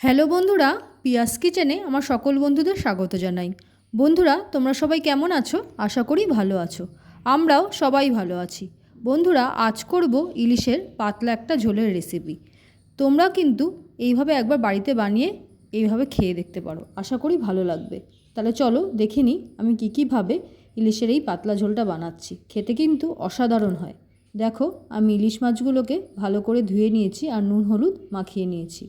Hello বন্ধুরা, পিয়াস কিচেনে আমার সকল বন্ধুদের স্বাগত জানাই। বন্ধুরা, তোমরা সবাই কেমন আছো? আশা করি ভালো আছো। আমরাও সবাই ভালো আছি। বন্ধুরা, আজ করব ইলিশের পাতলা একটা ঝোলের রেসিপি তোমরা কিন্তু এইভাবে একবার বাড়িতে বানিয়ে এইভাবে খেয়ে দেখতে পারো। আশা করি ভালো লাগবে। তাহলে চলো দেখে নিই আমি কী কীভাবে ইলিশের এই পাতলা ঝোলটা বানাচ্ছি। খেতে কিন্তু অসাধারণ হয়। দেখো, আমি ইলিশ মাছগুলোকে ভালো করে ধুয়ে নিয়েছি আর নুন, হলুদ মাখিয়ে নিয়েছি।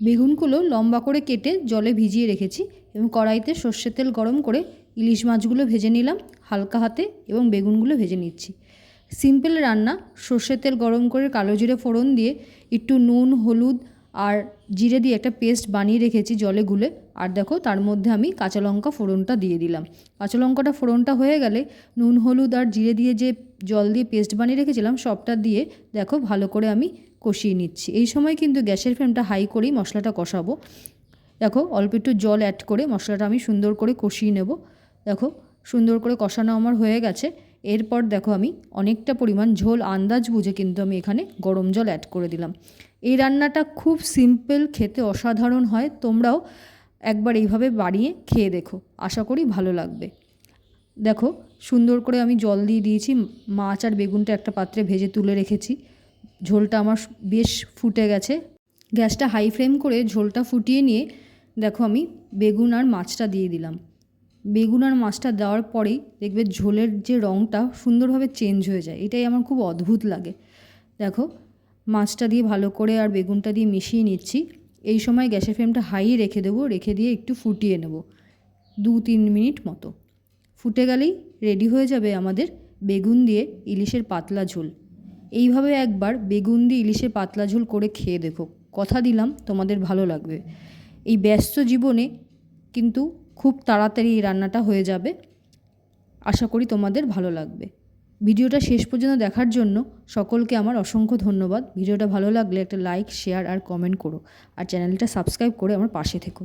বেগুনগুলো লম্বা করে কেটে জলে ভিজিয়ে রেখেছি এবং কড়াইতে সর্ষের তেল গরম করে ইলিশ মাছগুলো ভেজে নিলাম, হালকা হাতে এবং বেগুনগুলো ভেজে নিচ্ছি। সিম্পল রান্না, সর্ষের তেল গরম করে কালো জিরে ফোড়ন দিয়ে একটু নুন, হলুদ আর জিরে দিয়ে একটা পেস্ট বানিয়ে রেখেছি জলে গুলে। আর দেখো, তার মধ্যে আমি কাঁচা লঙ্কা ফোড়নটা দিয়ে দিলাম। কাঁচা লঙ্কাটা ফোড়নটা হয়ে গেলে নুন, হলুদ আর জিরে দিয়ে যে জল দিয়ে পেস্ট বানিয়ে রেখেছিলাম, সবটা দিয়ে দেখো ভালো করে আমি কষিয়ে নিচ্ছি। এই সময় কিন্তু গ্যাসের ফ্লেমটা হাই করেই মশলাটা কষাবো। দেখো, অল্প একটু জল অ্যাড করে মশলাটা আমি সুন্দর করে কষিয়ে নেব। দেখো, সুন্দর করে কষানো আমার হয়ে গেছে। এরপর দেখো আমি অনেকটা পরিমাণ ঝোল, আন্দাজ বুঝে কিন্তু আমি এখানে গরম জল অ্যাড করে দিলাম। এই রান্নাটা খুব সিম্পল, খেতে অসাধারণ হয়। তোমরাও একবার এইভাবে বাড়িয়ে খেয়ে দেখো। আশা করি ভালো লাগবে। দেখো, সুন্দর করে আমি জল দিয়ে দিয়েছি। মাছ আর বেগুনটা একটা পাত্রে ভেজে তুলে রেখেছি। ঝোলটা আমার বেশ ফুটে গেছে। গ্যাসটা হাই ফ্লেম করে ঝোলটা ফুটিয়ে নিয়ে দেখো আমি বেগুন আর মাছটা দিয়ে দিলাম। বেগুন আর মাছটা দেওয়ার পরেই দেখবে ঝোলের যে রঙটা সুন্দরভাবে চেঞ্জ হয়ে যায়। এটাই আমার খুব অদ্ভুত লাগে। দেখো, মাছটা দিয়ে ভালো করে আর বেগুনটা দিয়ে মিশিয়ে নিচ্ছি। এই সময় গ্যাসের ফ্লেমটা হাই রেখে দেবো, রেখে দিয়ে একটু ফুটিয়ে নেব, দু তিন মিনিট মতো। ফুটে গেলেই রেডি হয়ে যাবে আমাদের বেগুন দিয়ে ইলিশের পাতলা ঝোল। এইভাবে একবার বেগুন দিয়ে ইলিশের পাতলা ঝোল করে খেয়ে দেখো, কথা দিলাম, তোমাদের ভালো লাগবে। এই ব্যস্ত জীবনে কিন্তু খুব তাড়াতাড়ি এই রান্নাটা হয়ে যাবে, আশা করি তোমাদের ভালো লাগবে। ভিডিওটা শেষ পর্যন্ত দেখার জন্য সকলকে আমার অসংখ্য ধন্যবাদ। ভিডিওটা ভালো লাগলে একটা লাইক শেয়ার আর কমেন্ট করো। আর চ্যানেলটা সাবস্ক্রাইব করে আমার পাশে থেকো।